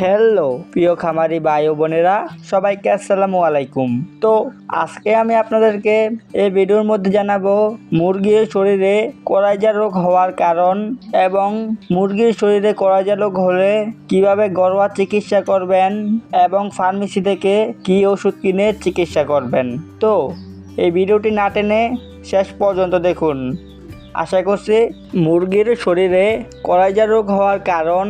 Hello, প্রিয় খামারি ভাই বোনেরা, সবাইকে আসসালামু আলাইকুম। তো আজকে আমি আপনাদেরকে এই ভিডিওর মধ্যে জানাব মুরগির শরীরে করাইজা রোগ হওয়ার কারণ এবং মুরগির শরীরে করাইজা রোগ হলে কীভাবে ঘরোয়া চিকিৎসা করবেন এবং ফার্মেসি থেকে কি ওষুধ কিনে চিকিৎসা করবেন। তো এই ভিডিওটি না টেনে শেষ পর্যন্ত দেখুন। আশা করছি মুরগির শরীরে করাইজা রোগ হওয়ার কারণ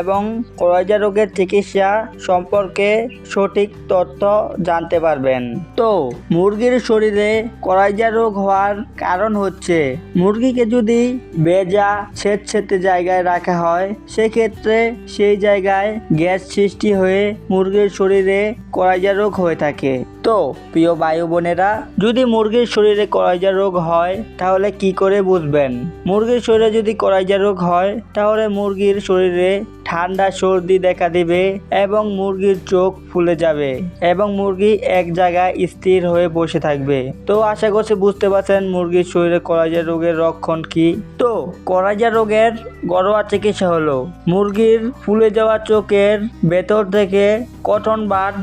এবং করাইজা রোগের চিকিৎসা সম্পর্কে সঠিক তথ্য জানতে পারবেন। তো মুরগির শরীরে করাইজা রোগ হওয়ার কারণ হচ্ছে, মুরগিকে যদি বেজা ছেদছেতে জায়গায় রাখা হয়, সেক্ষেত্রে সেই জায়গায় গ্যাস সৃষ্টি হয়ে মুরগির শরীরে করাইজা রোগ হয়ে থাকে। তো প্রিয় বায়ু বোনেরা, যদি মুরগির শরীরে করাইজা রোগ হয়, তাহলে কি করে বুঝবেন মুরগির শরীরে যদি করাইজা রোগ হয়, তাহলে মুরগির শরীরে ঠান্ডা সর্দি দেখা দিবে এবং মুরগির চোখ ফুলে যাবে এবং মুরগি এক জায়গায় স্থির হয়ে বসে থাকবে। তো আশা করছি বুঝতে পারছেন মুরগির শরীরে করাইজা রোগের রক্ষণ কি। তো করাইজা রোগের ঘরোয়া চিকিৎসা হলো, মুরগির ফুলে যাওয়া চোখের ভেতর থেকে কটন বাড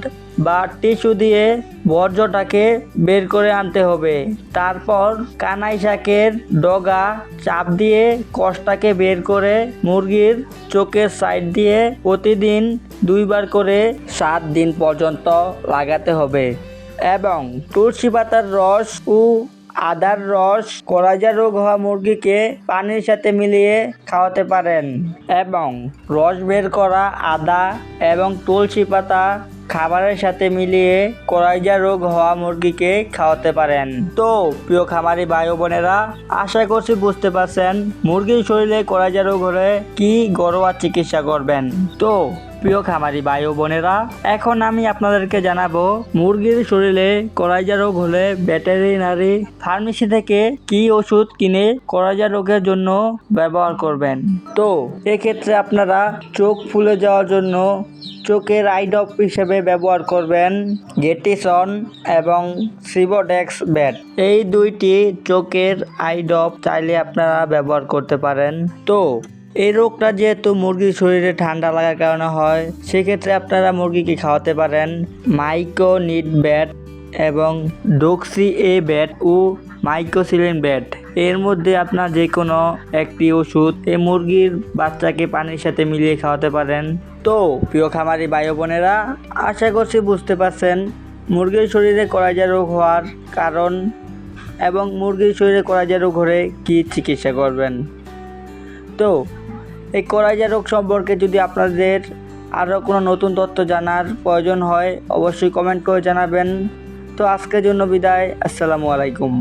বা টিস্যু দিয়ে বর্জ্যটাকে বের করে আনতে হবে। তারপর কানাই শাকের ডগা চাপ দিয়ে কষটাকে বের করে মুরগির চোখের সাইড দিয়ে প্রতিদিন দুইবার করে সাত দিন পর্যন্ত লাগাতে হবে। এবং তুলসী পাতার রস ও আদার রস, করাজা রোগ হওয়া মুরগিকে পানির সাথে মিলিয়ে খাওয়াতে পারেন এবং রস বের করা আদা এবং তুলসী পাতা খাবারের সাথে মিলিয়ে করাইজা রোগ হওয়া মুরগিকে খাওয়াতে পারেন। তো, প্রিয় খামারি ভাই বোনেরা, আশা করছি বুঝতে পারছেন মুরগির শরীরে করাইজা রোগ হলে কি ঘরোয়া চিকিৎসা করবেন। তো প্রিয় খামারি ভাই ও বোনেরা, এখন আমি আপনাদেরকে জানাব মুরগির শরীরে করাইজা রোগ হলে ভেটেরিনারি ফার্মেসি থেকে কি ওষুধ কিনে করাইজা রোগের জন্য ব্যবহার করবেন। তো, এক্ষেত্রে আপনারা চোখ ফুলে যাওয়ার জন্য চোখের আইডপ হিসেবে ব্যবহার করবেন গেটিসন এবং সিবোডেক্স ব্যাট। এই দুইটি চোখের আইডপ চাইলে আপনারা ব্যবহার করতে পারেন। তো এই রোগটা যেহেতু মুরগির শরীরে ঠান্ডা লাগার কারণে হয়, সেক্ষেত্রে আপনারা মুরগিকে খাওয়াতে পারেন মাইক্রো নিট ব্যাট এবং ডোক্সি এ ব্যাট ও মাইক্রোসিলিন ব্যাট এর মধ্যে আপনার যে কোনো একটি ওষুধ এই মুরগির বাচ্চাকে পানির সাথে মিলিয়ে খাওয়াতে পারেন। তো, প্রিয় খামারি ও বোনেরা, আশা করছি বুঝতে পারছেন মুরগির শরীরে করাইজা রোগ হওয়ার কারণ এবং মুরগির শরীরে করাইজা রোগ হলে কী চিকিৎসা করবেন। তো এই করাইজা রোগ সম্পর্কে যদি আপনাদের আরও কোনো নতুন তথ্য জানার প্রয়োজন হয়, অবশ্যই কমেন্ট করে জানাবেন। তো আজকের জন্য বিদায়, আসসালামু আলাইকুম।